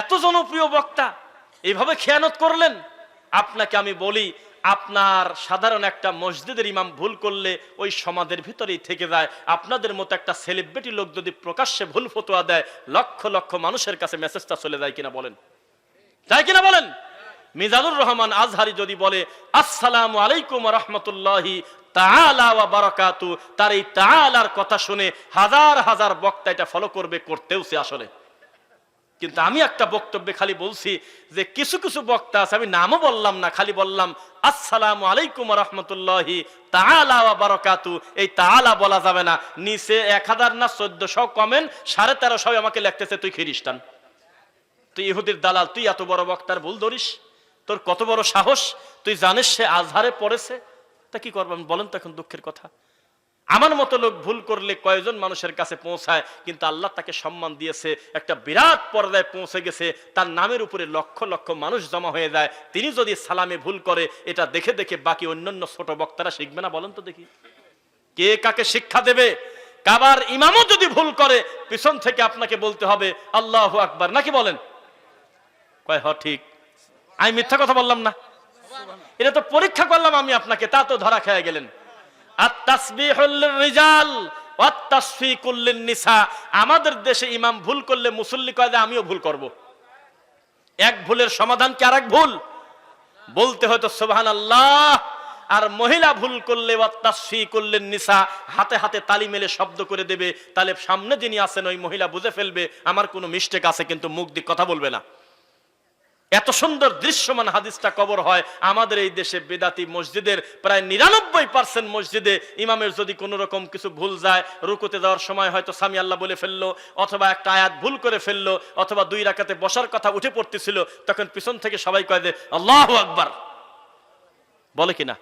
এত জনপ্রিয় বক্তা এইভাবে খেয়ানত করলেন? আপনাকে আমি বলি, আপনার সাধারণ একটা মসজিদের ইমাম ভুল করলে ওই সমাজের ভিতরেই থেকে যায়। আপনাদের মতো একটা সেলিব্রিটি লোক যদি প্রকাশ্যে ভুল ফতোয়া দেয়, লক্ষ লক্ষ মানুষের কাছে মেসেজটা চলে যায় কিনা বলেন? তাই কিনা বলেন? মিজানুর রহমান আজহারি যদি বলে, আসসালামু আলাইকুম রহমতুল্লাহি বারাকাতু, তার এই তাআলার কথা শুনে হাজার হাজার বক্তা এটা ফলো করবে, করতেও সে আসলে। কিন্তু আমি একটা বক্তব্যে খালি বলছি যে কিছু কিছু বক্তা আছে, আমি নামও বললাম না, খালি বললাম, আসসালামু আলাইকুম রহমতুল্লাহি বারাকাতু। এই বলা যাবে না। নিচে এক হাজার না চোদ্দশো কমেন্ট, সাড়ে তেরোশো আমাকে লিখতেছে, তুই খ্রিস্টান। তুই ইহুদির দালাল, তুই এত বড় বক্তার ভুল ধরিস? তোর কত বড় সাহস? তুই জানিস সে আজহারে পড়েছে? তা কি করবেন? বলেন তো এখন দুঃখের কথা। আমার মতো লোক ভুল করলে কয়জন মানুষের কাছে পৌঁছায়? কিন্তু আল্লাহ তাকে সম্মান দিয়েছে। একটা বিরাট পর্দায় পৌঁছে গেছে। তার নামের উপরে লক্ষ লক্ষ মানুষ জমা হয়ে যায়। তিনি যদি সালামে ভুল করে, এটা দেখে দেখে বাকি অন্যান্য ছোট বক্তারা শিখবে না? বলেন তো দেখি। কে কাকে শিক্ষা দেবে? কাবার ইমামও যদি ভুল করে, পিছন থেকে আপনাকে বলতে হবে, আল্লাহ আকবার। নাকি বলেন? কয়, হ, ঠিক। আমি মিথ্যা কথা বললাম না। এটা তো পরীক্ষা করলাম আমি আপনাকে, তা তো ধরা খেয়ে গেলেন। আমাদের দেশে ইমাম ভুল করলে মুসল্লি কয় আমিও ভুল করব। এক ভুলের সমাধান কি আরেক ভুল? বলতে হয়তো সোহান আল্লাহ আর মহিলা ভুল করলে করলেন নিসা হাতে হাতে তালি মেলে শব্দ করে দেবে। তাহলে সামনে যিনি আছেন, ওই মহিলা বুঝে ফেলবে, আমার কোনো মিস্টেক আছে, কিন্তু মুখ দিয়ে কথা বলবে না। এত সুন্দর দৃশ্যমান হাদিসটা কবর হয়। আমাদের এই দেশে বেদাতি মসজিদের প্রায় নিরানব্বই পার্সেন্ট মসজিদে ইমামের যদি কোনো রকম কিছু ভুল যায়, রুকুতে যাওয়ার সময় হয়তো সামি আল্লাহ বলে ফেলল, অথবা একটা আয়াত ভুল করে ফেলল, অথবা দুই রাকাতে বসার কথা উঠে পড়তেছিল, তখন পিছন থেকে সবাই কয় দে আল্লাহ আকবার। বলে কিনা?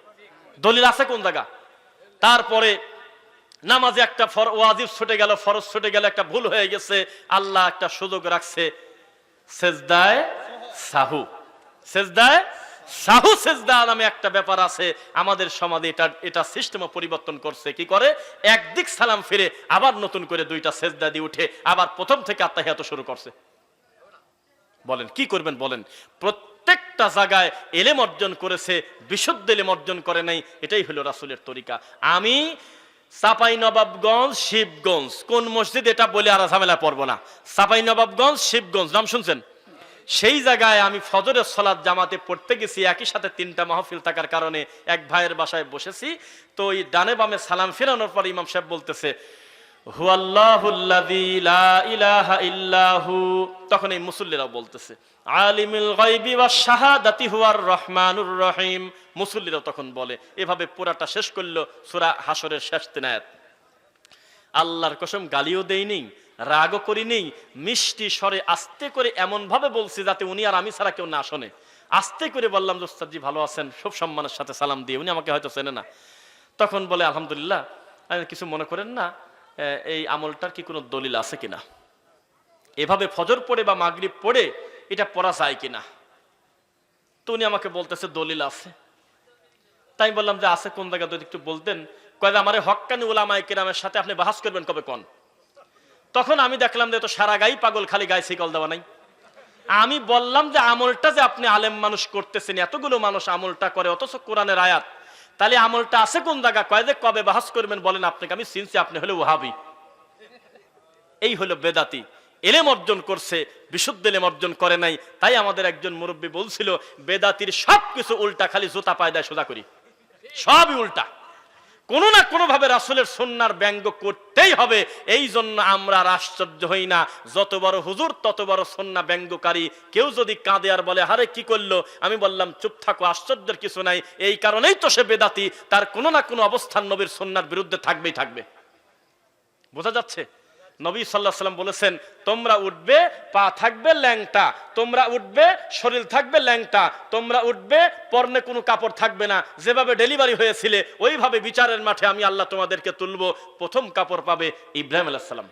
দলিল আছে কোন জায়গা? তারপরে নামাজে একটা ওয়াজিব ছুটে গেল, ফরজ ছুটে গেল, একটা ভুল হয়ে গেছে, আল্লাহ একটা সুযোগ রাখছে। সেজদায় সাহু। সেজদায় সাহু সেজদা নামে একটা ব্যাপার আছে। আমাদের সমাজে এটা এটা সিস্টেম পরিবর্তন করছে। কি করে? একদিক সালাম ফিরে আবার নতুন করে দুইটা সেজদা দিয়ে উঠে আবার প্রথম থেকে আত্মাহিয়াত শুরু করছে। বলেন, কি করবেন বলেন? প্রত্যেকটা জায়গায় এলেম অর্জন করেছে, বিশুদ্ধ এলেম অর্জন করে নাই, এটাই হলো রাসুলের তরিকা। আমি সাপাই নবাবগঞ্জ শিবগঞ্জ। কোন মসজিদ এটা বলে আর ঝামেলা পড়ব না। সাপাই নবাবগঞ্জ শিবগঞ্জ। নাম শুনছেন? সেই জায়গায় আমি ফজরের সলাদ জামাতে পড়তে গেছি, একই সাথে তিনটা মাহফিল থাকার কারণে এক ভাইয়ের বাসায় বসেছি। তো ওই ডানে বামে সালাম ফেরানোর পর ইমাম সাহেব বলতেছে তখন এই মুসল্লিরাও বলতেছে, আলিমুল গায়বি ওয়াস শাহাদাতি হুয়ার রহমানুর রহিম। মুসল্লিরাও তখন বলে, এভাবে পুরাটা শেষ করল সূরা হাসরের শেষ তিন আল্লাহর কসম গালিও দেই নেই রাগও করি নেই মিষ্টি স্বরে আস্তে করে এমন ভাবে বলছি যাতে উনি আর আমি ছাড়া কেউ না শোনে। আস্তে করে বললাম যে ভালো আছেন, সব সম্মানের সাথে সালাম দিয়ে। উনি আমাকে হয়তো চেনে না। তখন বলে, আলহামদুলিল্লাহ কিছু মনে করেন না এই আমলটার কি কোনো দলিল আছে কিনা? এভাবে ফজর পড়ে বা মাগরিব পড়ে এটা পড়া যায় কিনা? তো উনি আমাকে বলতেছে, দলিল আছে। তাই বললাম যে, আছে কোন জায়গা যদি একটু বলতেন? কয়ে আমার এই হক্কানি ওলামাই কেরামের সাথে আপনি বাহাস করবেন কবে কোন? তখন আমি দেখলাম যে তো সারা গাই পাগল, খালি গায়ে শিকল দেওয়া নাই। আমি বললাম যে আমলটা যে আপনি আলেম মানুষ করতেছেন, এতগুলো মানুষ আমলটা করে, অথচ কোরআনের আয়াত। তাহলে আমলটা আছে কোন জায়গা কয় যে কবে বাহাস করবেন বলেন আপনাকে, আমি চিনছি আপনি হলে ওহাবি। এই হলো বেদাতি। এলেম অর্জন করছে, বিশুদ্ধ এলেম অর্জন করে নাই। তাই আমাদের একজন মুরব্বী বলছিল, বেদাতির সব কিছু উল্টা, খালি জুতা পায় দেয় সোজা করি। সবই উল্টা। কোনো না কোনোভাবে রাসুলের সন্ন্যার ব্যঙ্গ করতেই হবে। এই জন্য আমরা আর আশ্চর্য হই না। যত বড় হুজুর, তত বড় সন্না ব্যঙ্গকারী। কেউ যদি কাঁদে আর বলে হারে কি করল? আমি বললাম, চুপ থাকো, আশ্চর্যের কিছু নাই। এই কারণেই তো সে বেদাতি। তার কোনো না কোনো অবস্থান নবীর সন্ন্যার বিরুদ্ধে থাকবেই থাকবে। বোঝা যাচ্ছে? নবী সাল্লাহ সাল্লাম বলেছেন, তোমরা উঠবে, পা থাকবে ল্যাংটা, তোমরা উঠবে, শরীর থাকবে ল্যাংটা, তোমরা উঠবে, পর্নে কোনো কাপড় থাকবে না, যেভাবে ডেলিভারি হয়েছিলে, ওইভাবে বিচারের মাঠে আমি আল্লাহ তোমাদেরকে তুলব, প্রথম কাপড় পাবে ইব্রাহিম আলাহ সাল্লাম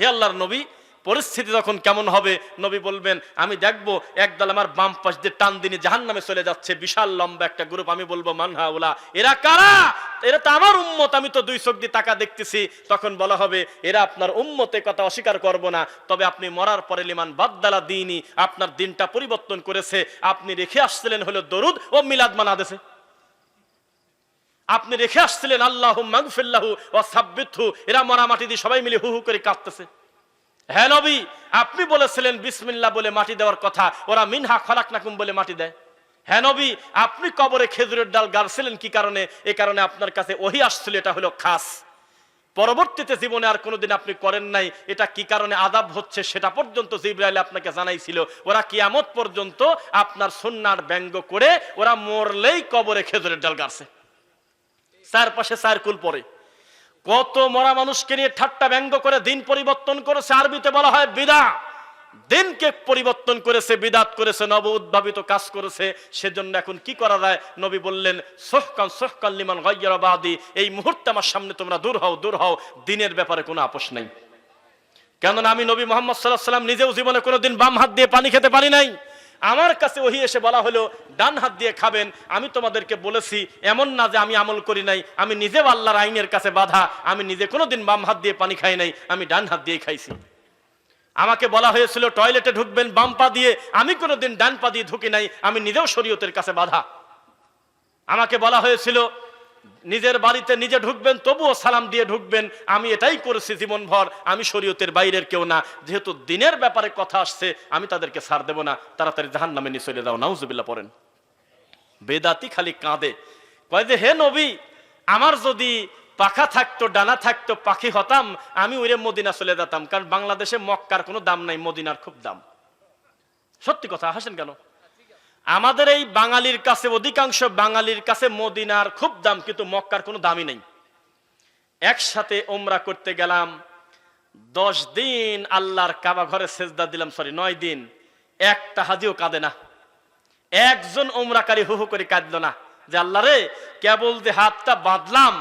হে আল্লাহর নবী পরিস্থিতি তখন কেমন হবে, নবী বলবেন, আমি দেখব একদল আমার বাম পাশ দিয়ে টান দিনে জাহান নামে চলে যাচ্ছে, বিশাল লম্বা একটা গ্রুপ আমি বলব মানহা ওলা এরা কারা? এরা তো আমার উম্মত, আমি তো দুই চোখ দিয়ে টাকা দেখতেছি। তখন বলা হবে, এরা আপনার উম্মতে কথা অস্বীকার করব না, তবে আপনি মরার পরে লিমান বাদদালা দিনই আপনার দিনটা পরিবর্তন করেছে, আপনি রেখে আসছিলেন হলো দরুদ ও মিলাদ মানাদেশে। আপনি রেখে আসছিলেন, আল্লাহ মাগফিল্লাহু ও সাব্বিথু এরা মরা মাটি দিয়ে সবাই মিলে হু হু করে কাঁদতেছে। হ্যাঁ নবী, আপনি বলেছিলেন বিসমিল্লাহ বলে মাটি দেওয়ার কথা, ওরা মিনহা খলাক নাকুম বলে মাটি দেয়। হ্যাঁ নবী, আপনি কবরে খেজুরের ডাল গাড়ছিলেন কি কারণে? এ কারণে আপনার কাছে ওহি আসছিল, এটা হলো খাস। পরবর্তীতে জীবনে আর কোনোদিন আপনি করেন নাই, এটা কি কারণে আদাব হচ্ছে সেটা পর্যন্ত জিব্রাইল আপনাকে জানাইছিল। ওরা কিয়ামত পর্যন্ত আপনার সন্ন্যার ব্যঙ্গ করে ওরা মরলেই কবরে খেজুরের ডাল গাড়ছে। চারপাশে সার্কুল পরে কত মরা মানুষকে নিয়ে ঠাট্টা ব্যঙ্গ করে দিন পরিবর্তন করেছে আরবিতে বলা হয় বিদা। দিনকে পরিবর্তন করেছে, বিদাত করেছে নব উদ্ভাবিত কাজ করেছে। সেজন্য এখন কি করা যায়? নবী বললেন সোহকান সোহকান লিমান গাইয়ারাবাদি এই মুহূর্তে আমার সামনে তোমরা দূর হও দূর হও। দিনের ব্যাপারে কোনো আপোষ নাই। কেননা আমি নবী মোহাম্মদ সাল্লাহ সাল্লাম নিজেও জীবনে কোনোদিন বাম হাত দিয়ে পানি খেতে পারি নাই। আমার কাছে ওহি এসে বলা হলো, ডান হাত দিয়ে খাবেন, আমি তোমাদেরকে বলেছি, এমন না যে আমি আমল করি নাই, আমি নিজে আল্লাহর আইনের কাছে বাধা, আমি নিজে কোনোদিন বাম হাত দিয়ে পানি খাই নাই, আমি ডান হাত দিয়ে খাইছি। আমাকে বলা হয়েছিল, টয়লেটে ঢুকবেন, বাম পা দিয়ে, আমি কোনোদিন ডান পা দিয়ে ঢুকি নাই, আমি নিজেও শরীয়তের কাছে বাধা। আমাকে বলা হয়েছিল নিজের বাড়িতে নিজে ঢুকবেন, তবুও সালাম দিয়ে ঢুকবেন, আমি এটাই করেছি জীবনভর, আমি শরীয়তের বাইরের কেউ না। যেহেতু দিনের ব্যাপারে কথা আসছে, আমি তাদেরকে ছাড় দেব না। তাড়াতাড়ি জাহান নামে নিয়ে চলে যাও নাউজুবিল্লা পড়েন। বেদাতি খালি কাঁদে। কয় যে, হে নবী, আমার যদি পাখা থাকতো, ডানা থাকতো, পাখি হতাম, আমি ওইরে মদিনা চলে যেতাম। কারণ বাংলাদেশে মক্কার কোনো দাম নাই, মদিনার খুব দাম। সত্যি কথা, হাসেন কেন? আমাদের এই বাঙালির কাছে, অধিকাংশ বাঙালির কাছে মদিনার খুব দাম, কিন্তু মক্কার কোনো দামই নেই। একসাথে ওমরা করতে গেলাম, দশ দিন আল্লাহর কাবা ঘরে সেজদা দিলাম সরি নয় দিন। একটা হাজিও কাঁদে না। একজন ওমরাকারী হু হু করে কাঁদল না, যে আল্লাহ রে, কেবল যে হাতটা বাঁধলাম,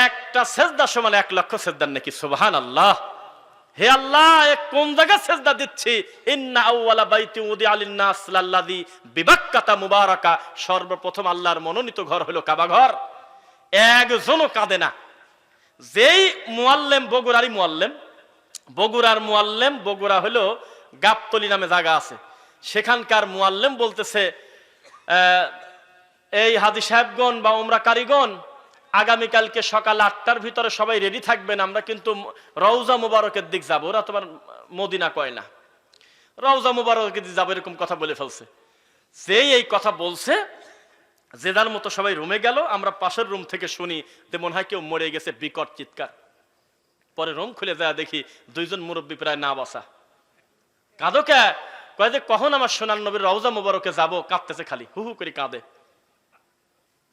একটা সেজদা সমান এক লক্ষ সেজদার নাকি সুবহান আল্লাহ হে আল্লাহ কোন জায়গায় সেজদা দিচ্ছি? ইন্না আউওয়ালা বাইতি উদি আলিন্নাস লাল্লাযী বিবাক্কাতা মুবারাকা। সর্বপ্রথম আল্লাহর মনোনীত ঘর হলো কাবা ঘর। একজনও কাঁদে না। যেই মুয়াল্লেম বগুড়ারই মুয়াল্লেম, বগুড়ার মুয়াল্লেম, বগুড়া হলো গাবতলি নামে জায়গা আছে। সেখানকার মুয়াল্লেম বলতেছে এই হাজি সাহেবগণ বা ওমরা কারিগণ আগামীকালকে সকাল আটটার ভিতরে সবাই রেডি থাকবেন, আমরা কিন্তু রওজা মুবারকের দিক যাব। ওরা তোমার মদিনা কয় না? রওজা মুবারকের দিক যাব এরকম কথা বলে ফেলছে। যেই এই কথা বলছে, জেদার মতো সবাই রুমে গেল, আমরা পাশের রুম থেকে শুনি যে মনে হয় কেউ মরে গেছে, বিকট চিৎকার। পরে রুম খুলে যায়, দেখি দুইজন মুরব্বী প্রায় না বসা। কাঁদো কে? কয় যে, কখন আমার সোনার নবীর রওজা মুবারকে যাব? কাঁদতেছে খালি, হু হু করে কাঁদে।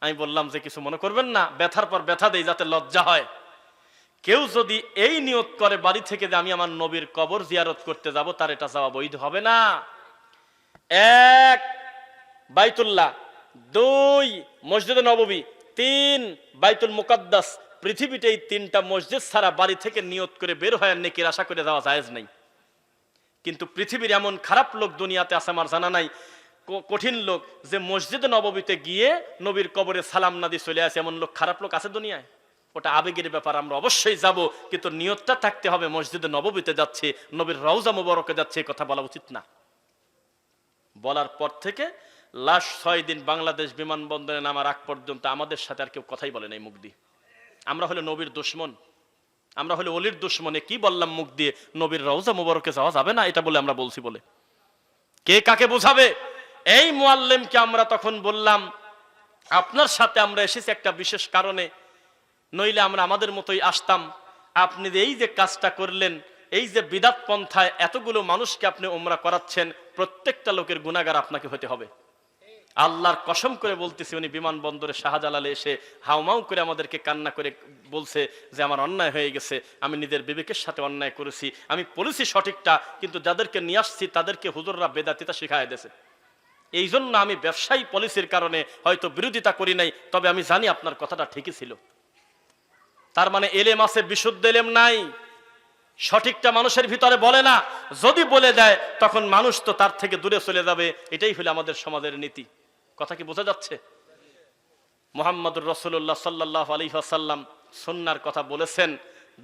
আমি বললাম যে কিছু মনে করবেন না, ব্যথার পর ব্যথা দেই যাতে লজ্জা হয়। কেউ যদি এই নিয়ত করে বাড়ি থেকে যে আমি আমার নবীর কবর জিয়ারত করতে যাব, তার এটা যাওয়া বৈধ হবে না। এক, বাইতুল্লাহ। দুই, মসজিদে নববী। তিন, বাইতুল মুকাদ্দাস। পৃথিবীতে এই তিনটা মসজিদ ছাড়া বাড়ি থেকে নিয়ত করে বের হয় নেকির আশা করে যাওয়া জায়েজ নেই। কিন্তু পৃথিবীর এমন খারাপ লোক দুনিয়াতে আছে আমার জানা নাই। কঠিন লোক যে মসজিদে নববীতে গিয়ে নবীর কবরে সালাম না দিয়ে চলে আসে, এমন লোক খারাপ লোক আছে দুনিয়ায়? ওটা আবেগের ব্যাপার, আমরা অবশ্যই যাব, কিন্তু নিয়তটা থাকতে হবে, মসজিদে নববীতে যাচ্ছে, নবীর রওজা মুবারকে যাচ্ছে কথা বলা উচিত না। বলার পর থেকে লাস্ট ছয় দিন বাংলাদেশ বিমানবন্দরে নামার আগ পর্যন্ত আমাদের সাথে আর কেউ কথাই বলে নাই মুখ দিয়ে। আমরা হলো নবীর দুশ্মন। আমরা হলো অলির দুশ্মনে কি বললাম মুখ দিয়ে? নবীর রওজা মুবারকে যাওয়া যাবে না? এটা বলে আমরা বলছি বলে। কে কাকে বোঝাবে? এই মুয়াল্লিমকে আমরা তখন বললাম, আপনার সাথে আমরা এসেছি একটা বিশেষ কারণে। নইলে আমরা আমাদের মতোই আসতাম। আপনি এই যে কাজটা করলেন, এই যে বিদাত পন্থায় এতগুলো মানুষকে আপনি ওমরা করাচ্ছেন, প্রত্যেকটা লোকের গুণাগার আপনাকে হতে হবে। আল্লাহর কসম করে বলতেছি, উনি বিমানবন্দরে শাহজালালে এসে হাউমাউ করে আমাদেরকে কান্না করে বলছে যে, আমার অন্যায় হয়ে গেছে, আমি নিজের বিবেকের সাথে অন্যায় করেছি, আমি পলিসি সঠিকটা, কিন্তু যাদেরকে নিয়ে আসছি, তাদেরকে হুজুররা বেদাতিতা শিখায় দিয়েছে। এই জন্য আমি ব্যবসায়ী পলিসির কারণে হয়তো বিরোধিতা করি নাই, তবে আমি জানি আপনার কথাটা ঠিকই ছিল। তার মানে এলেম আছে, বিশুদ্ধ এলেম নাই। সঠিকটা মানুষের ভিতরে বলে না, যদি বলে দেয়, তখন মানুষ তো তার থেকে দূরে চলে যাবে। এটাই হলো আমাদের সমাজের নীতি। কথা কি বোঝা যাচ্ছে? মোহাম্মদুর রসুল্লাহ সাল্লাহ আলী আসাল্লাম সন্ন্যার কথা বলেছেন।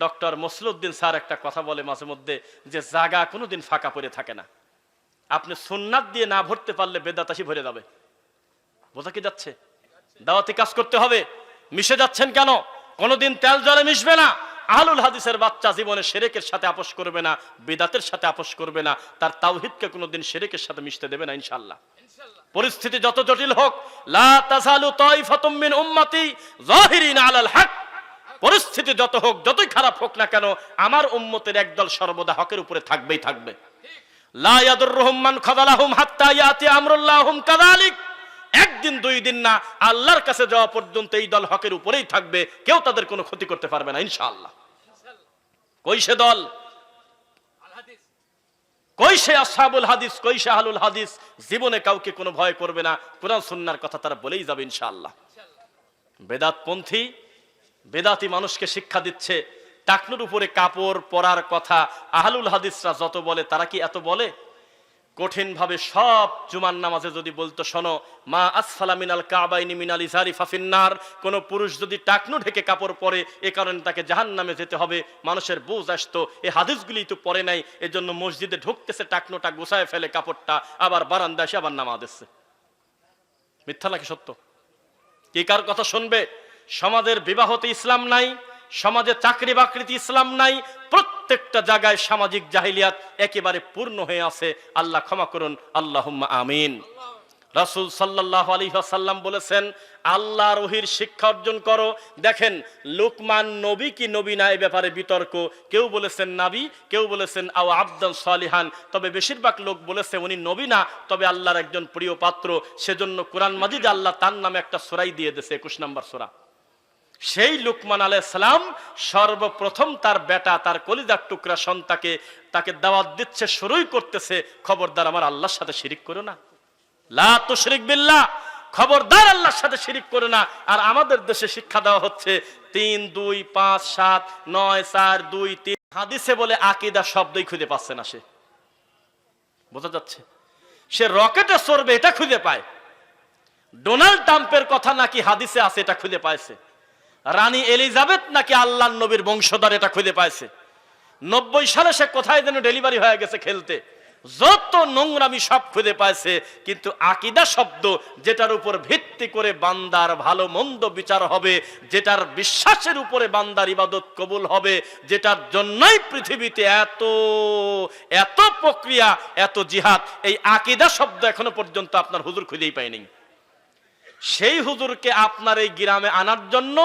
ডক্টর মসলুদ্দিন স্যার একটা কথা বলে মাঝে মধ্যে যে জাগা কোনোদিন ফাঁকা পড়ে থাকে না। আপনি সুন্নাত দিয়ে না ভরতে পারলে বেদাতাসি ভরে যাবে। বোঝা কি যাচ্ছে? দাওয়াতি কাজ করতে হবে। মিশে যাচ্ছেন কেন? কোনোদিন তেল জলে মিশবে না। আহলুল হাদিসের বাচ্চা জীবনে সেরেকের সাথে আপোষ করবে না বিদাতের সাথে আপোষ করবে না তার তাওহিদকে কোনোদিন সেরেকের সাথে মিশতে দেবে না ইনশাল্লাহ পরিস্থিতি যত জটিল হোক লা তাজালু তাইফাতুম মিন উম্মতি যাহিরিন আলাল হক। পরিস্থিতি যত হোক যতই খারাপ হোক না কেন আমার উম্মতের একদল সর্বদা হকের উপরে থাকবেই থাকবে। একদিন, দুই দিন না, আল্লাহর কাছে যাওয়া পর্যন্ত এই দল হকের উপরেই থাকবে। কেউ তাদের কোনো ক্ষতি করতে পারবে না, ইনশাআল্লাহ। কই সে দল? কই সে আসহাবুল হাদিস? কই সে আহলুল হাদিস? জীবনে কাউকে কোনো ভয় করবে না। কোরআন সুন্নাহর কথা তারা বলেই যাবে, ইনশাআল্লাহ। বেদাতপন্থী, বেদাতি মানুষকে শিক্ষা দিচ্ছে। টাকনুর উপরে কাপড় পরার কথা আহলুল হাদিসরা যত বলে, তারা কি এত বলে? কঠিন ভাবে সব জুমার নামাজে যদি বলতো, শোনো, মা আসফালা মিনাল কাবাইনি মিনাল ইজারি ফাফিন্নার, কোন পুরুষ যদি টাকনু ঢেকে কাপড় পরে, এ কারণে তাকে জাহান নামে যেতে হবে, মানুষের বুঝ আসতো এই হাদিসগুলি তো পরে নাই, এজন্য মসজিদে ঢুকতেছে, টাকনোটা গোছায় ফেলে কাপড়টা, আবার বারান্দা এসে আবার নামা দিচ্ছে মিথ্যা নাকি সত্য? কে কার কথা শুনবে? সমাজের বিবাহতে ইসলাম নাই সমাজে চাকরি বাকরিতে ইসলাম নাই, প্রত্যেকটা জায়গায় সামাজিক জাহিলিয়াত একেবারে পূর্ণ হয়ে আছে। আল্লাহ ক্ষমা করুন আল্লাহ আমিন। রাসুল সাল্লাহ আলী সাল্লাম বলেছেন, আল্লাহ রহির শিক্ষা অর্জন করো। দেখেন, লুকমান নবী কি নবী না এই ব্যাপারে বিতর্ক। কেউ বলেছেন নাবি, কেউ বলেছেন আও আবদান সালিহান। তবে বেশিরভাগ লোক বলেছে উনি নবী না, তবে আল্লাহর একজন প্রিয় পাত্র। সেজন্য কোরআন মাজিদ আল্লাহ তার নামে একটা সোরাই দিয়ে দেশে একুশ নম্বর সোরা। সেই লুকমান আলাইসালাম সর্বপ্রথম তার বেটা, তার কলিজার টুকরা সন্তাকে তাকে দাওয়াত দিচ্ছে, শুরুই করতেছে, খবরদার আমার আল্লাহর সাথে শিরিক করো না। লা শিরিক বিল্লাহ, খবরদার আল্লাহর সাথে শিরিক করে না। আর আমাদের দেশে শিক্ষা দেওয়া হচ্ছে তিন, দুই, পাঁচ, সাত, নয়, চার, দুই, তিন। হাদিসে বলে আকিদা শব্দই খুঁজে পাচ্ছে না সে। বোঝা যাচ্ছে? সে রকেটে চড়বে, এটা খুঁজে পায়। ডোনাল্ড ট্রাম্পের কথা নাকি হাদিসে আছে, এটা খুঁজে পাইছে। রানী এলিজাবেথ নাকি আল্লাহ নবীর বংশধর এটা খুঁজে পাইছে? নব্বই সালে সে কোথায় যেন ডেলিভারি হয়ে গেছে খেলতে। যত নোংরামি সব খুঁজে পাইছে, কিন্তু আকিদা শব্দ যেটার উপর ভিত্তি করে বান্দার ভালো মন্দ বিচার হবে, যেটার বিশ্বাসের উপরে বান্দার ইবাদত কবুল হবে, যেটার জন্যই পৃথিবীতে এত এত প্রক্রিয়া, এত জিহাদ, এই আকিদা শব্দ এখনও পর্যন্ত আপনার হুজুর খুঁজেই পায়নি। সেই হুজুরকে আপনার এই গ্রামে আনার জন্য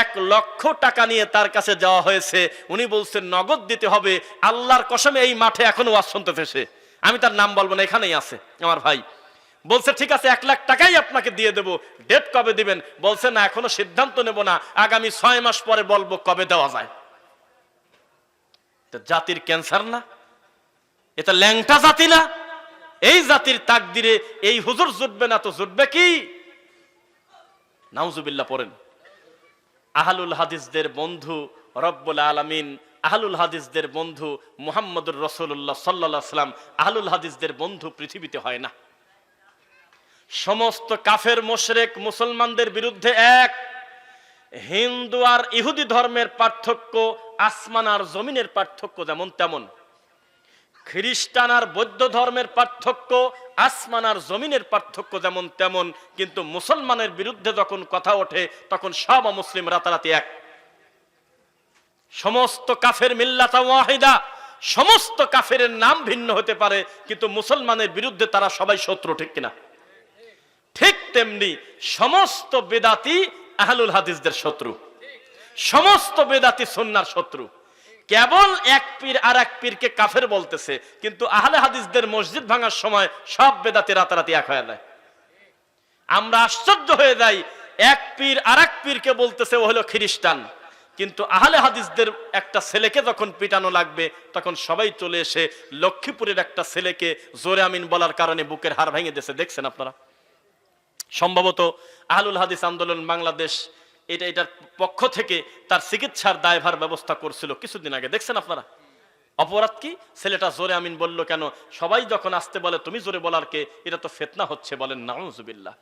এক লক্ষ টাকা নিয়ে তার কাছে যাওয়া হয়েছে। উনি বলছেন, নগদ দিতে হবে। আল্লাহর কসমে এই মাঠে এখনও ওয়াজ শুনতেছে সে আমি তার নাম বলব না, এখানেই আছে আমার ভাই। বলছে, ঠিক আছে, এক লাখ টাকাই আপনাকে দিয়ে দেব। ডেট কবে দিবেন? বলছে, না, এখনও সিদ্ধান্ত নেব না। আগামী ছয় মাস পরে বলব কবে দেওয়া যায়। জাতির ক্যান্সার না? এটা ল্যাংটা জাতি না? এই জাতির তাকদিরে এই হুজুর জুটবে না তো জুটবে কি? নাউজুবিল্লাহ পড়েন। আহলুল হাদিসদের বন্ধু রব্বুল আলমিন, আহলুল হাদিসদের বন্ধু মুহাম্মদুর রসুল্লাহ সাল্লাহ সাল্লাম আহলুল হাদিসদের বন্ধু পৃথিবীতে হয় না। সমস্ত কাফের, মোশরেক, মুসলমানদের বিরুদ্ধে এক। হিন্দু আর ইহুদি ধর্মের পার্থক্য, আসমান আর জমিনের পার্থক্য যেমন তেমন। খ্রিস্টান আর বৌদ্ধ ধর্মের পার্থক্য আসমান আর জমিনের পার্থক্য যেমন তেমন, কিন্তু মুসলমানের বিরুদ্ধে যখন কথা ওঠে, তখন সব মুসলিম রাতারাতি এক। সমস্ত কাফের মিল্লাতা ওয়াহিদা, সমস্ত কাফের নাম ভিন্ন হতে পারে, কিন্তু মুসলমানের বিরুদ্ধে তারা সবাই শত্রু, ঠিক কিনা? ঠিক তেমনি সমস্ত বেদাতি আহলুল হাদিসদের শত্রু, সমস্ত বেদাতি সন্ন্যার শত্রু। কেবল এক পীর আর এক পীরকে কাফের বলতেছে, কিন্তু আহলে হাদিসদের মসজিদ ভাঙার সময় সব বেদাতে রাতারাতি এক হয়ে যায়। আমরা আশ্চর্য হয়ে যাই, এক পীর আর এক পীরকে বলতেছে ও হলো খ্রিস্টান। কিন্তু আহলে হাদিসদের একটা ছেলেকে যখন পিটানো লাগবে, তখন সবাই চলে এসে লক্ষ্মীপুরের একটা ছেলেকে জোরে আমিন বলার কারণে বুকের হার ভেঙে দিয়েছে। দেখছেন আপনারা? সম্ভবত আহলুল হাদিস আন্দোলন বাংলাদেশ এটা এটার পক্ষ থেকে তার চিকিৎসার দায়ভার ব্যবস্থা করছিল কিছুদিন আগে। দেখছেন আপনারা? অপরাধ কি? ছেলেটা জোরে আমিন বলল, কেন? সবাই যখন আসতে বলে, তুমি জোরে বলার কে? এটা তো ফেতনা হচ্ছে বলেন, নাউজুবিল্লাহ।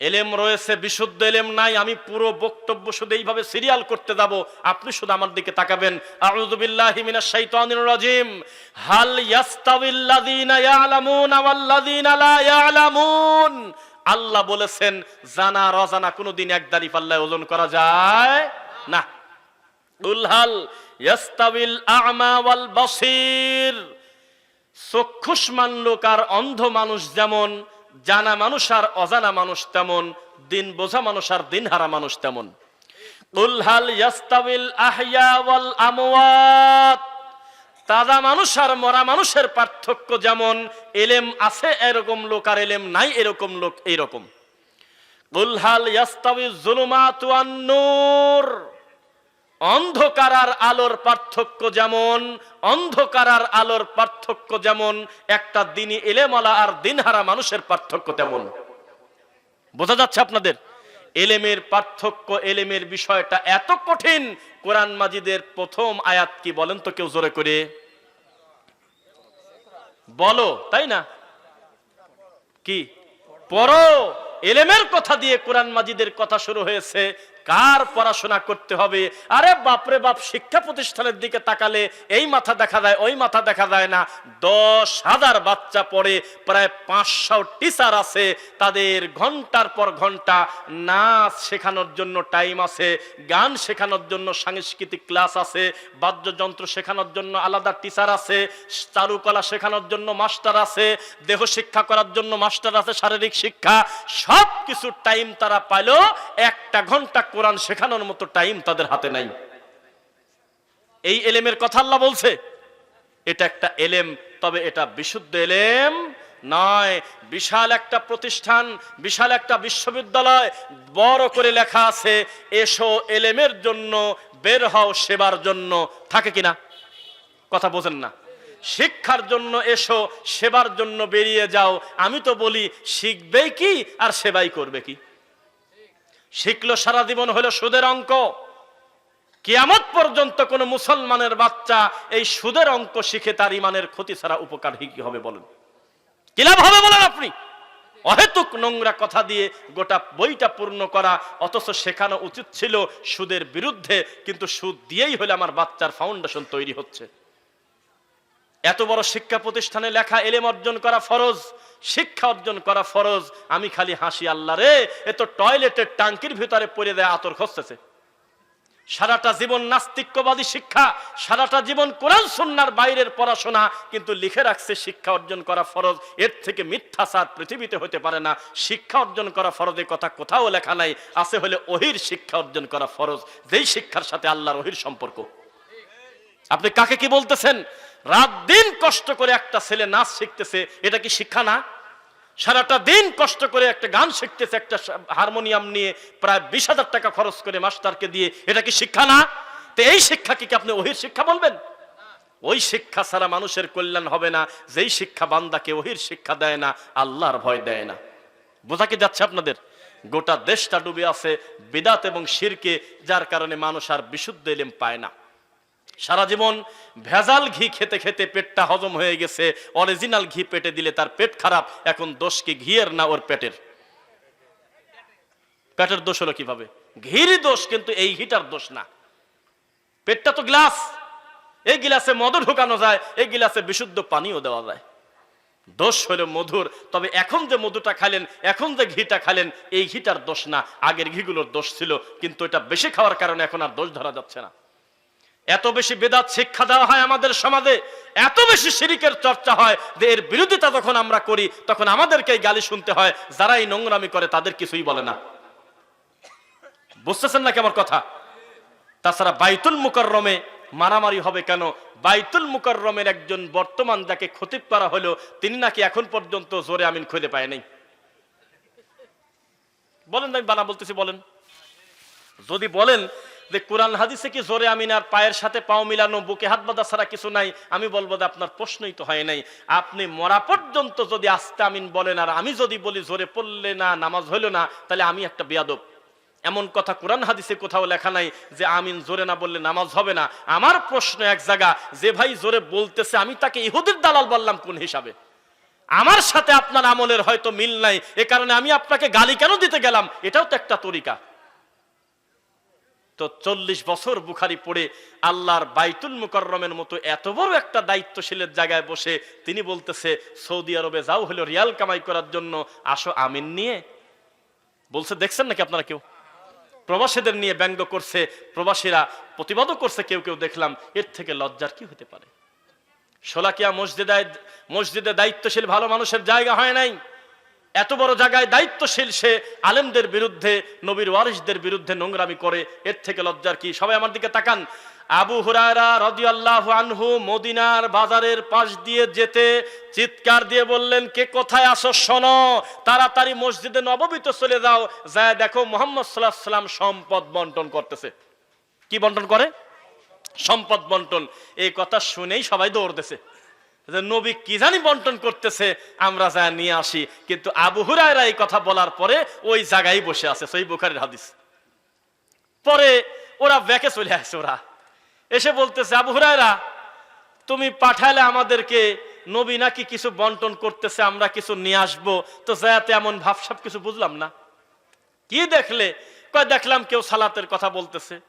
এলেম রয়েছে, বিশুদ্ধ এলেম নাই, আমি পুরো বক্তব্য শুধু এইভাবে সিরিয়াল করতে যাব। আপনি শুধু আমার দিকে তাকাবেন। আউযু বিল্লাহি মিনাশ শাইতানির রাজিম। হাল ইয়াস্তাবিল্লাযীনা ইয়ালামুন ওয়াল্লাযীনা লা ইয়ালামুন। আল্লাহ বলেছেন, জানা রজানা কোনোদিন এক দাড়ি পাল্লায় ওজন করা যায় না। উলহাল আ'মা ওয়াল চক্ষুষ্মান লোক আর অন্ধ মানুষ যেমন, জানা মানুষ আর অজানা মানুষ তেমন, দিন বোঝা মানুষ আর দিন হারা মানুষ তেমন। উলহাল ইয়াস্তাবিল আহইয়া ওয়াল আমওয়াত। তাজা মানুষ আর মরা মানুষের পার্থক্য যেমন, এলেম আছে এরকম লোক আর এলেম নাই এরকম লোক এইরকম। অন্ধকার আর আলোর পার্থক্য যেমন, অন্ধকার আর আলোর পার্থক্য যেমন, একটা দিনই এলেমালা আর দিনহারা মানুষের পার্থক্য তেমন। বোঝা যাচ্ছে আপনাদের? এলেমের পার্থক্য, এলেমের বিষয়টা এত কঠিন, কোরআন মাজিদের প্রথম আয়াত কি বলেন তো কেউ জোরে করে? বলো, তাই না? কি? পর এলেমের কথা দিয়ে কোরআন মাজিদের কথা শুরু হয়েছে কার পড়াশোনা করতে হবে? আরে বাপরে বাপ, শিক্ষা প্রতিষ্ঠানের দিকে তাকালে এই মাথা দেখা যায়, ওই মাথা দেখা যায় না। দশ হাজার বাচ্চা পড়ে, প্রায় পাঁচশো টিচার আছে, তাদের ঘণ্টার পর ঘণ্টা নাচ শেখানোর জন্য টাইম আছে, গান শেখানোর জন্য সাংস্কৃতিক ক্লাস আছে, বাদ্যযন্ত্র শেখানোর জন্য আলাদা টিচার আছে, চারুকলা শেখানোর জন্য মাস্টার আছে, দেহ শিক্ষা করার জন্য মাস্টার আছে, শারীরিক শিক্ষা সব কিছু টাইম তারা পাইলো, একটা ঘণ্টা কোরআন শেখানোর মতো টাইম তাদের হাতে নাই। এই এলেমের কথা আল্লাহ বলছে, এটা একটা এলেম, তবে এটা বিশুদ্ধ এলেম নয়। বিশাল একটা প্রতিষ্ঠান, বিশাল একটা বিশ্ববিদ্যালয়, বড় করে লেখা আছে, এসো এলেমের জন্য, বের হও সেবার জন্য। থাকে কিনা? কথা বোঝেন না। শিক্ষার জন্য এসো, সেবার জন্য বেরিয়ে যাও। আমি তো বলি শিখবেই কি আর সেবাই করবে কি? শিখলো সারা জীবন হলো সুদের অঙ্ক। কিয়ামত পর্যন্ত কোন মুসলমানের বাচ্চা এই সুদের অঙ্ক শিখে তার ইমানের ক্ষতি ছাড়া উপকার কি হবে বলেন। কি লাভ হবে বলেন আপনি? অহেতুক নোংরা কথা দিয়ে গোটা বইটা পূর্ণ করা, অথচ শেখানো উচিত ছিল সুদের বিরুদ্ধে, কিন্তু সুদ দিয়েই হলে আমার বাচ্চার ফাউন্ডেশন তৈরি হচ্ছে। এত বড় শিক্ষা প্রতিষ্ঠানে লেখা, এলেম অর্জন করা ফরজ। শিক্ষা অর্জন করা ফরজ। আমি খালি হাসি, আল্লাহ রে, এ তো টয়লেটের টাঙ্কির ভিতরে পড়ে দেয় আতর খসতেছে। সারাটা জীবন নাস্তিক্যবাদী শিক্ষা, সারাটা জীবন কোরআন সন্ন্যার বাইরের পড়াশোনা, কিন্তু লিখে রাখছে শিক্ষা অর্জন করা ফরজ। এর থেকে মিথ্যাচার পৃথিবীতে হতে পারে না। শিক্ষা অর্জন করা ফরজের কথা কোথাও লেখা নাই। আছে হলে ওহির শিক্ষা অর্জন করা ফরজ। যেই শিক্ষার সাথে আল্লাহর ওহির সম্পর্ক। আপনি কাকে কি বলতেছেন? রাত দিন কষ্ট করে একটা ছেলে নাচ শিখতেছে, এটা কি শিক্ষা না? সারাটা দিন কষ্ট করে একটা গান শিখতেছে, একটা হারমোনিয়াম নিয়ে প্রায় বিশ হাজার টাকা খরচ করে মাস্টারকে দিয়ে, এটা কি শিক্ষা না? তো এই শিক্ষা কি আপনি ওহির শিক্ষা বলবেন? ওই শিক্ষা ছাড়া মানুষের কল্যাণ হবে না, যেই শিক্ষা বান্দাকে ওহির শিক্ষা দেয় না, আল্লাহর ভয় দেয় না। বোঝা কি যাচ্ছে আপনাদের? গোটা দেশটা ডুবে আছে, বিদাত এবং শিরকে, যার কারণে মানুষ আর বিশুদ্ধ এলেম পায় না। সারা জীবন ভেজাল ঘি খেতে খেতে পেটটা হজম হয়ে গেছে অরিজিনাল ঘি পেটে দিলে তার পেট খারাপ, এখন দোষ কি ঘিয়ের না ওর পেটের? পেটের দোষ হলো কীভাবে? ঘিরই দোষ, কিন্তু এই ঘিটার দোষ না। পেটটা তো গ্লাস, এই গিলাসে মধু ঢুকানো যায়, এই গিলাসে বিশুদ্ধ পানিও দেওয়া যায়। দোষ হলো মধুর, তবে এখন যে মধুটা খালেন এখন যে ঘিটা খালেন এই ঘিটার দোষ না, আগের ঘিগুলোর দোষ ছিল, কিন্তু এটা বেশি খাওয়ার কারণে এখন আর দোষ ধরা যাচ্ছে না। এত বেশি বেদাত শিক্ষা দেওয়া হয় আমাদের সমাজে, এত বেশি শিরিকের চর্চা হয় যে এর বিরোধিতা যখন আমরা করি, তখন আমাদেরকে গালি শুনতে হয় যারা এই নোংরামি করে তাদের কিছুই বলে না। বুঝতেছেন নাকি আমার কথা? তাছাড়া বাইতুল মুকররমে মারামারি হবে কেন? বাইতুল মুকররমের একজন বর্তমান যাকে খতিব করা হলো, তিনি নাকি এখন পর্যন্ত জোরে আমিন খুঁজে পায় নাই? বলেন আমি বানা বলতেছি, বলেন। যদি বলেন যে কোরআন হাদিসে কি জোরে আমিন আর পায়ের সাথে পাও মিলানো, বুকে হাত বাঁধা ছাড়া কিছু নাই? আমি বলব যে আপনার প্রশ্নই তো হয় নাই। আপনি মরা পর্যন্ত যদি আস্তে আমিন বলেন, আর আমি যদি বলি জোরে পড়লে না, নামাজ হইল না, তাহলে আমি একটা বেয়াদব। এমন কথা কোরআন হাদিসে কোথাও লেখা নাই যে আমিন জোরে না বললে নামাজ হবে না। আমার প্রশ্ন এক জায়গা, যে ভাই জোরে বলতেছে, আমি তাকে ইহুদির দালাল বললাম কোন হিসাবে? আমার সাথে আপনার আমলের হয়তো মিল নাই। এ কারণে আমি আপনাকে গালি কেন দিতে গেলাম? এটাও তো একটা তরিকা। তো চল্লিশ বছর বুখারি পড়ে আল্লাহর বাইতুল মুকররমের মতো এত বড় একটা দায়িত্বশীলের জায়গায় বসে তিনি বলতেছে, সৌদি আরবে যাও হলো রিয়াল কামাই করার জন্য, আসো আমিন নিয়ে। বলছে, দেখছেন নাকি আপনারা কেউ? প্রবাসীদের নিয়ে ব্যঙ্গ করছে, প্রবাসীরা প্রতিবাদও করছে, কেউ কেউ দেখলাম, এর থেকে লজ্জার কি হতে পারে? সোলাকিয়া মসজিদে মসজিদে দায়িত্বশীল ভালো মানুষের জায়গা হয় নাই। এত বড় জায়গায় দায়িত্বশীল সে আলেমদের বিরুদ্ধে, নবীর ওয়ারিসদের বিরুদ্ধে নোংরামি করে, এর থেকে লজ্জার কি? সবাই আমার দিকে তাকান। আবু হুরায়রা রাদিয়াল্লাহু আনহু মদিনার বাজারের পাশ দিয়ে যেতে চিৎকার দিয়ে বললেন, কে কোথায় আসো শোনো, তাড়াতাড়ি মসজিদে নববীতে চলে যাও। যায় দেখো মোহাম্মদ সাল্লাহ সাল্লাম সম্পদ বন্টন করতেছে। কি বন্টন করে? সম্পদ বন্টন। এই কথা শুনেই সবাই দৌড় দৌড়তেছে। যে নবী কি জানি বন্টন করতেছে, আমরা যা নিয়ে আসি। কিন্তু আবু হুরায়রা এই কথা বলার পরে ওই জায়গায় বসে আছে, সেই বুখারের হাদিস। পরে ওরা ব্যাকে চলে আসে ওরা। এসে বলতেছে, আবু হুরায়রা, তুমি পাঠালে আমাদেরকে নবী নাকি কিছু বন্টন করতেছে, আমরা কিছু নিয়ে আসব। তো যাতে এমন ভাবসাব কিছু বুঝলাম না। কি দেখলে? কয়, দেখলাম কেউ সালাতের কথা বলতেছে।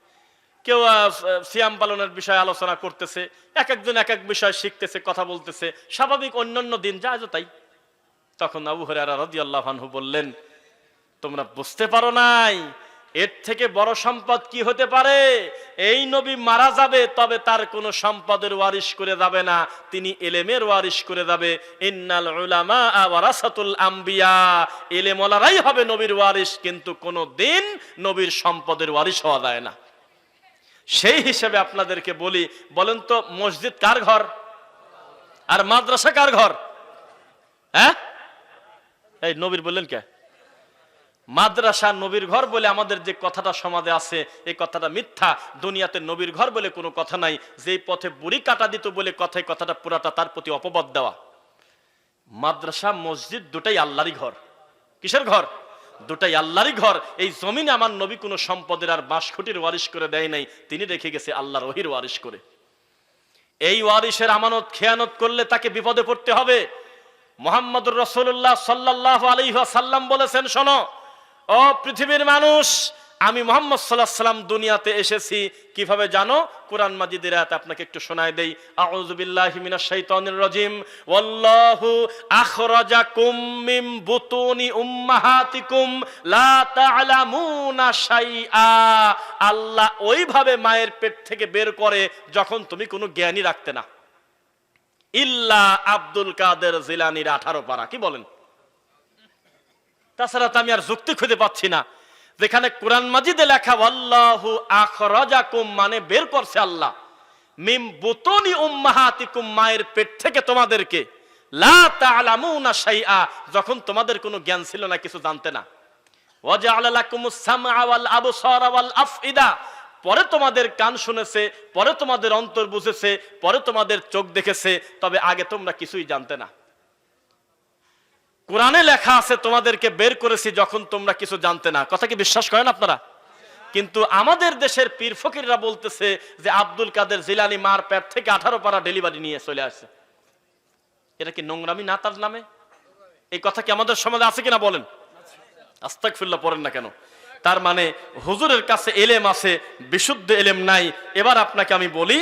কেউ সিয়াম পালনের বিষয়ে আলোচনা করতেছে, এক একজন এক এক বিষয় শিখতেছে, কথা বলতেছে, স্বাভাবিক অন্যান্য দিন যা তাই। তখন আবু হরিয়ারা রাদিয়াল্লাহু আনহু বললেন, তোমরা বুঝতে পারো নাই, এর থেকে বড় সম্পদ কি হতে পারে? এই নবী মারা যাবে, তবে তার কোনো সম্পদের ওয়ারিশ করে যাবে না। তিনি এলেমের ওয়ারিশ করে যাবে। আম্বিয়া। এলেমলারাই হবে নবীর ওয়ারিশ, কিন্তু কোনো দিন নবীর সম্পদের ওয়ারিশ হওয়া যায় না। সেই হিসেবে আপনাদেরকে বলি, বলেন তো, মসজিদ কার ঘর? আর মাদ্রাসা কার ঘর? হ্যাঁ? এই নবীর বললেন কে? মাদ্রাসা নবীর ঘর বলে আমাদের যে কথাটা সমাজে আছে, এই কথাটা মিথ্যা। দুনিয়াতে নবীর ঘর বলে কোনো কথা নাই। যেই পথে বুড়ি কাটা দিত বলে কথায় কথাটা পুরাটা তার প্রতি অপবাদ দেওয়া। মাদ্রাসা, মসজিদ দুটাই আল্লাহরই ঘর। কিসের ঘর? দুটাই আল্লাহরই ঘর। এই জমিনে আমার নবী কোনো সম্পদের আর বাঁশখুটির ওয়ারিশ করে দেয় নাই। তিনি রেখে গেছে আল্লাহর ওহির ওয়ারিশ করে। এই ওয়ারিশের আমানত, খেয়ানত করলে তাকে বিপদে পড়তে হবে। মোহাম্মদ রসুল্লাহ সাল্লাহ আলী সাল্লাম বলেছেন, শোনো, ও পৃথিবীর মানুষ আমি মোহাম্মদ সাল্লাহ সাল্লাম দুনিয়াতে এসেছি। কীভাবে জানো? কোরআন মাজিদের আয়াত আপনাকে একটু শোনায় দেই। আউযু বিল্লাহি মিনাশ শাইতানির রাজিম। ওয়াল্লাহু আখরাজাকুম মিন বুতুনি উম্মাহাতিকুম লা তা'লামুনা শাইআ। আল্লাহ ওইভাবে মায়ের পেট থেকে বের করে যখন তুমি কোনো জ্ঞানই রাখতে না। ইল্লা আব্দুল কাদের জিলানির আঠারো পারা। কি বলেন? তাছাড়া তো আমি আর যুক্তি খুঁজে পাচ্ছি না। যেখানে কোরআন মাজিদে লেখা আল্লাহু আখরাজাকুম মানে বের করছে আল্লাহ। মিম বুতুনি উম্মাহাতিকুম মায়ের পেট থেকে তোমাদেরকে। লা তা'লামুনা শাইআ যখন তোমাদের কোনো জ্ঞান ছিল না, কিছু জানতে না। ওয়াজআলা লাকুমুস সামআ ওয়াল আবসারা ওয়াল আফইদা পরে তোমাদের কান শুনেছে, পরে তোমাদের অন্তর বুঝেছে, পরে তোমাদের চোখ দেখেছে, তবে আগে তোমরা কিছুই জানতে না। কোরআনে লেখা আছে, তোমাদেরকে বের করেছি যখন তোমরা কিছু জানতে না। কথা কি বিশ্বাস করেন আপনারা? কিন্তু আমাদের দেশের পীর ফকিররা বলতেছে যে আব্দুল কাদের জিলানি মার পেট থেকে আঠারো পারা ডেলিভারি নিয়ে চলে আসছে। এটা কি নোংরামি না তার নামে? এই কথা কি আমাদের সমাজে আছে কিনা বলেন? আস্তাকফিল্লাহ পড়েন না কেন? তার মানে হুজুরের কাছে এলেম আছে, বিশুদ্ধ এলেম নাই। এবার আপনাকে আমি বলি,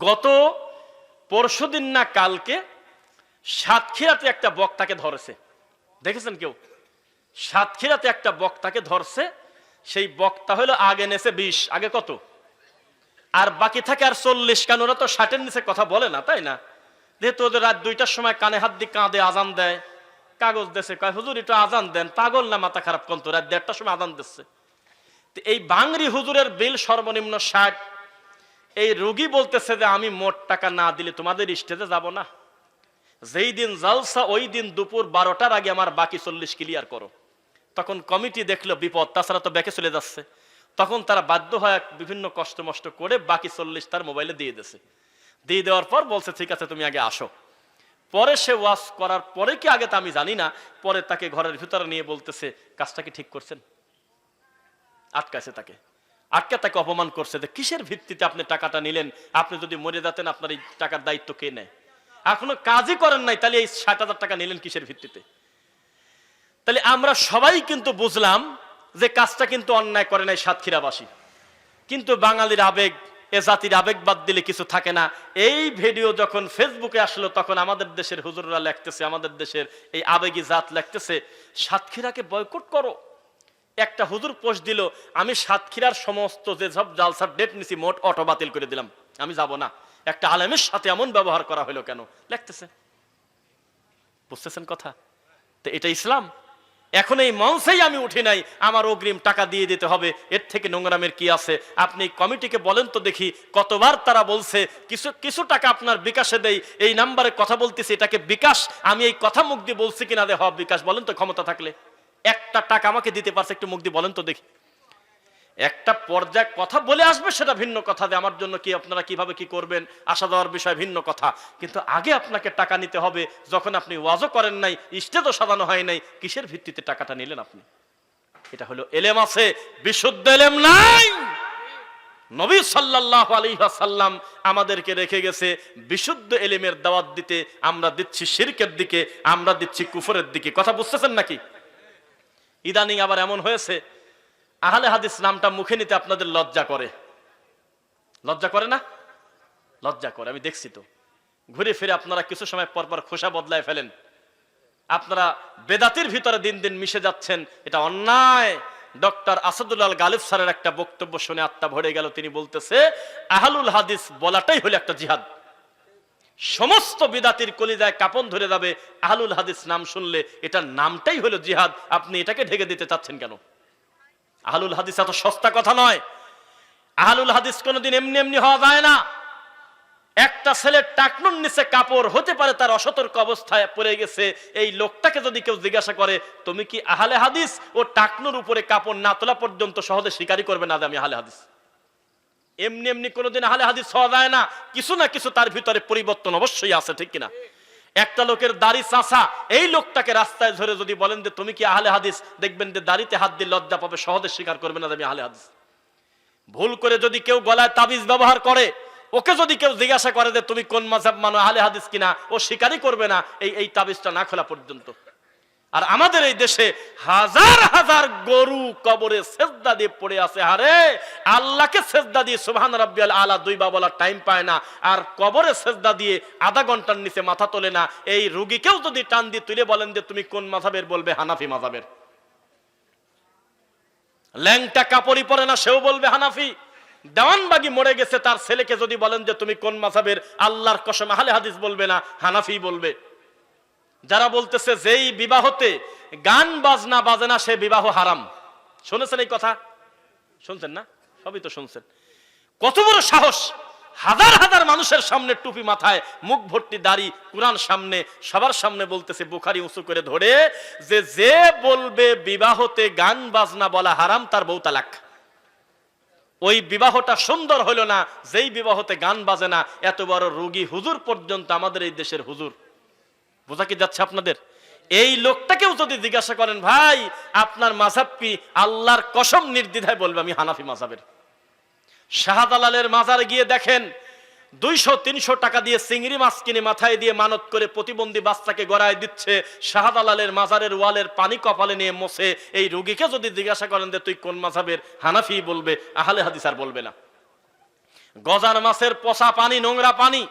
গত পরশুদিন না কালকে সাতক্ষীরাতে একটা বক্তাকে ধরেছে। দেখেছেন কেউ? সাতক্ষীরাতে একটা বক্তাকে ধরছে, সেই বক্তা হলো আগে নেছে বিশ, আগে কত? আর বাকি থাকে আর চল্লিশ, কেন ওরা তো ষাটের নিচে কথা বলে না, তাই না? যেহেতু ওদের রাত দুইটার সময় কানে হাত দিয়ে কাঁদে, আজান দেয়। কাগজ দেশে কয়, হুজুর, একটু আজান দেন, পাগল না মাথা খারাপ কন্ত? রাত দেড়টার সময় আজান দিচ্ছে। এই বাংরি হুজুরের বিল সর্বনিম্ন ষাট। এই রুগী বলতেছে যে, আমি মোট টাকা না দিলে তোমাদের স্টেজে যাব না। যেই দিন জালসা ওই দিন দুপুর বারোটার আগে আমার বাকি চল্লিশ ক্লিয়ার করো। তখন কমিটি দেখল বিপদ, তাছাড়া তো ব্যাকে চলে যাচ্ছে। তখন তারা বাধ্য হয় বিভিন্ন কষ্ট মষ্ট করে বাকি চল্লিশ তার মোবাইলে দিয়ে দিয়েছে। দিয়ে দেওয়ার পর বলছে, ঠিক আছে, তুমি আগে আসো। পরে সে ওয়াশ করার পরে কি আগে তা আমি জানি না, পরে তাকে ঘরের ভিতরে নিয়ে বলতেছে, কাজটা কি ঠিক করছেন? আটকাছে তাকে। আটকে তাকে অপমান করছে যে, কিসের ভিত্তিতে আপনি টাকাটা নিলেন? আপনি যদি মরে যেতেন, আপনার এই টাকার দায়িত্ব কে নেয়? এখনও কাজই করেন নাই, তাহলে এই ষাট হাজার টাকা নিলেন কিসের ভিত্তিতে? তাহলে আমরা সবাই কিন্তু বুঝলাম যে কাজটা কিন্তু অন্যায় করে নাই সাতক্ষীরাবাসী। কিন্তু বাঙালির আবেগ, এ জাতির আবেগ বাদ দিলে কিছু থাকে না। এই ভিডিও যখন ফেসবুকে আসলো, তখন আমাদের দেশের হুজুররা লিখতেছে, আমাদের দেশের এই আবেগী জাত লিখতেছে, সাতক্ষীরাকে বয়কট করো। একটা হুজুর পোস্ট দিল, আমি সাতক্ষীরার সমস্ত যে সব জালসার ডেট নিছি, মোট অটো বাতিল করে দিলাম। আমি যাব না। একটা আলেমের সাথে এমন ব্যবহার করা হলো কেন? লিখতেছে। বুঝতেছেন কথা? তো এটা ইসলাম। এখন এই মঞ্চেই আমি উঠি নাই, আমার অগ্রিম টাকা দিয়ে দিতে হবে, এর থেকে নোংরামের কি আছে? আপনি কমিটিকে বলেন তো দেখি, কতবার তারা বলছে, কিছু কিছু টাকা আপনার বিকাশে দেই, এই নাম্বারে কথা বলতেছি, এটাকে বিকাশ, আমি এই কথা মুখ দিয়ে বলছি কিনা? দে হব বিকাশ, বলেন তো ক্ষমতা থাকলে। একটা টাকা আমাকে দিতে পারছে, একটু মুখ দিয়ে বলেন তো দেখি। একটা পর্যায়ে কথা বলে আসবে, সেটা ভিন্ন কথা যে আমার জন্য কি, আপনারা কীভাবে কি করবেন? আসা দেওয়ার বিষয় ভিন্ন কথা। কিন্তু আগে আপনাকে টাকা নিতে হবে। যখন আপনি ওয়াজও করেন নাই স্টেজও সাজানো হয় নাই, কিসের ভিত্তিতে টাকাটা নিলেন আপনি? এটা হলো এলেম আছে, বিশুদ্ধ এলেম নাই! নবী সাল্লাল্লাহু আলাইহি ওয়াসাল্লাম আমাদেরকে রেখে গেছে, বিশুদ্ধ এলেমের দাওয়াত দিতে, আমরা দিচ্ছি শিরকের দিকে, আমরা দিচ্ছি কুফরের দিকে। কথা বুঝতেছেন নাকি? ইদানিং আবার এমন হয়েছে আহলে হাদিস নামটা মুখে নিতে আপনাদের লজ্জা করে। লজ্জা করে না? লজ্জা করে, আমি দেখছি তো। ঘুরে ফিরে আপনারা কিছু সময় পর পর খোসা বদলায় ফেলেন। আপনারা বেদাতির ভিতরে দিন দিন মিশে যাচ্ছেন। এটা অন্যায়। ডক্টর আসাদুল্লাহ গালিফ স্যারের একটা বক্তব্য শুনে আত্মা ভরে গেল। তিনি বলতেছে, আহলুল হাদিস বলাটাই হলো একটা জিহাদ। সমস্ত বিদাতির কলিজায় কাপন ধরে যাবে। আহলুল হাদিস নাম শুনলে এটার নামটাই হলো জিহাদ। আপনি এটাকে ঢেকে দিতে চাচ্ছেন কেন? আহলুল হাদিস এত সস্তা কথা নয়। আহলুল হাদিস কোনোদিন এমনি এমনি হওয়া যায় না। একটা ছেলের টাকনুর নিচে কাপড় হতে পারে, তার অসতর্ক অবস্থায় পড়ে গেছে। এই লোকটাকে যদি কেউ জিজ্ঞাসা করে, তুমি কি আহলে হাদিস? ও টাকনুর উপরে কাপড় না তোলা পর্যন্ত সহজে স্বীকারই করবে না আমি আহলে হাদিস। এমনি এমনি কোনোদিন আহলে হাদিস হওয়া যায় না। কিছু না কিছু তার ভিতরে পরিবর্তন অবশ্যই আছে, ঠিক কিনা? একটা লোকের দাড়ি চাঁচা, এই লোকটাকে রাস্তায় ধরে যদি বলেন যে, তুমি কি আহলে হাদিস? দেখবেন যে দাড়িতে হাত দিয়ে লজ্জা পাবে, সহজে স্বীকার করবে না আমি আহলে হাদিস। ভুল করে যদি কেউ গলায় তাবিজ ব্যবহার করে, ওকে যদি কেউ জিজ্ঞাসা করে যে, তুমি কোন মাঝাব মানো আহলে হাদিস কিনা? ও স্বীকারই করবে না, এই এই তাবিজটা না খোলা পর্যন্ত। আর আমাদের এই দেশে হাজার হাজার গরু কবরে সেজদা দিয়ে পড়ে আছে আরে আল্লাহকে সেজদা দিয়ে সুবহান রাব্বিয়াল আলা দুই বলার টাইম পায় না, আর কবরে সেজদা দিয়ে আধা ঘণ্টার নিচে মাথা তোলে না। এই রুগীকেও যদি টান দিয়ে তুলে বলেন যে, তুমি কোন মাঝাবের? বলবে, হানাফি মাঝাবের। ল্যাংটা কাপড়ই পরে না, সেও বলবে, হানাফি। দেওয়ানবাগি মরে গেছে, তার ছেলেকে যদি বলেন যে, তুমি কোন মাঝাবের? আল্লাহর কসম, আহলে হাদিস বলবে না, হানাফি বলবে। যারা বলতেছে যেই বিবাহতে গান বাজনা বাজে না, সে বিবাহ হারাম। শুনেছেন এই কথা? শুনছেন না? সবই তো শুনছেন। কত বড় সাহস! হাজার হাজার মানুষের সামনে টুপি মাথায় মুখ ভর্তি দাড়ি, কোরআন সামনে, সবার সামনে বলতেছে, বুখারি উঁচু করে ধরে, যে যে বলবে বিবাহতে গান বাজনা বলা হারাম, তার বউ তালাক। ওই বিবাহটা সুন্দর হলো না, যেই বিবাহতে গান বাজে না, এত বড় রুগী হুজুর পর্যন্ত আমাদের এই দেশের হুজুর। বোঝা কি যাচ্ছে আপনাদের? এই লোকটাকেও যদি জিজ্ঞাসা করেন, ভাই, আপনার মাঝাব কি আল্লাহর কসম নির্দ্বিধায় বলবে আমি হানাফি মাঝাবের। শাহদালালের মাজার গিয়ে দেখেন, দুইশো, তিনশো টাকা দিয়ে চিংড়ি মাছ কিনে মাথায় দিয়ে মানত করে প্রতিবন্ধী বাচ্চাকে গড়ায় দিচ্ছে। শাহদালালের মাজারের ওয়ালের পানি কপালে নিয়ে মোছে এই রুগীকে যদি জিজ্ঞাসা করেন যে, তুই কোন মাঝাবের হানাফি? বলবে, আহলে হাদিস আর বলবে না। গজার মাছের পচা পানি, নোংরা পানি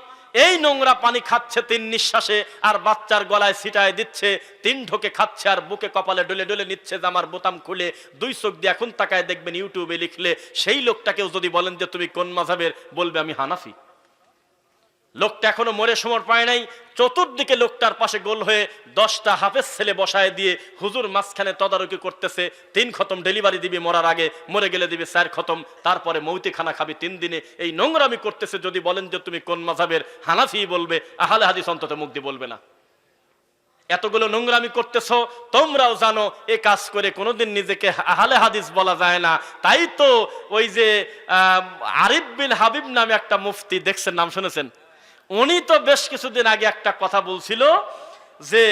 এই নোংরা পানি খাচ্ছে তিন নিঃশ্বাসে, আর বাচ্চার গলায় ছিটায় দিচ্ছে, তিন ঢোকে খাচ্ছে, আর বুকে কপালে ডলে ডলে নিচ্ছে জামার বোতাম খুলে দুই চোখ দিয়ে এখন তাকায় দেখবেন ইউটিউবে লিখলে, সেই লোকটাকেও যদি বলেন যে, তুমি কোন মাঝাবের? বলবে, আমি হানাফি। লোকটা এখনও মরে সমর পায় নাই। চতুর্দিকে লোকটার পাশে গোল হয়ে দশটা হাফেজ ছেলে বসায় দিয়ে হুজুর মাঝখানে তদারকি করতেছে। তিন খতম ডেলিভারি দিবি মরার আগে, মরে গেলে দিবি চার খতম। তারপরে মৌতি খানা খাবি তিন দিনে। এই নোংরামি করতেছে যদি বলেন যে তুমি কোন মাঝাবের হানাফি বলবে, আহলে হাদিস অন্তত মুক্তি বলবে না। এতগুলো নোংরামি করতেছ, তোমরাও জানো এ কাজ করে কোনোদিন নিজেকে আহলে হাদিস বলা যায় না। তাই তো ওই যে আরিফ বিন হাবিব নামে একটা মুফতি, দেখছেন নাম শুনেছেন? উনি তো বেশ কিছুদিন আগে একটা কথা বলছিল যে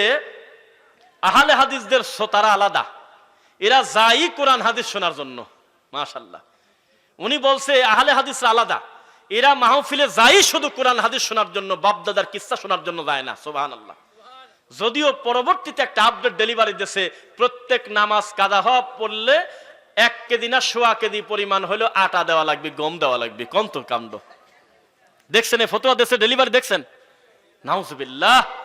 আহলে হাদিসদের শ্রোতারা আলাদা। এরা যাই কোরআন হাদিস শোনার জন্য মাশাল্লাহ উনি বলছে, আহলে হাদিস আলাদা। এরা মাহফিলে যাই শুধু কোরআন হাদিস শোনার জন্য, বাপদাদার কিস্সা শোনার জন্য যায় না সোবাহান আল্লাহ যদিও পরবর্তীতে একটা আপডেট ডেলিভারি দিয়েছে, প্রত্যেক নামাজ কাদা হওয়া পড়লে এক কেদি না সোয়া কেদি পরিমাণ হলো আটা দেওয়া লাগবে, গম দেওয়া লাগবে, কন্ত কাণ্ড। দেখছেন এ ফতোয়া দেশে ডেলিভারি দেখছেন। নাউজুবিল্লাহ।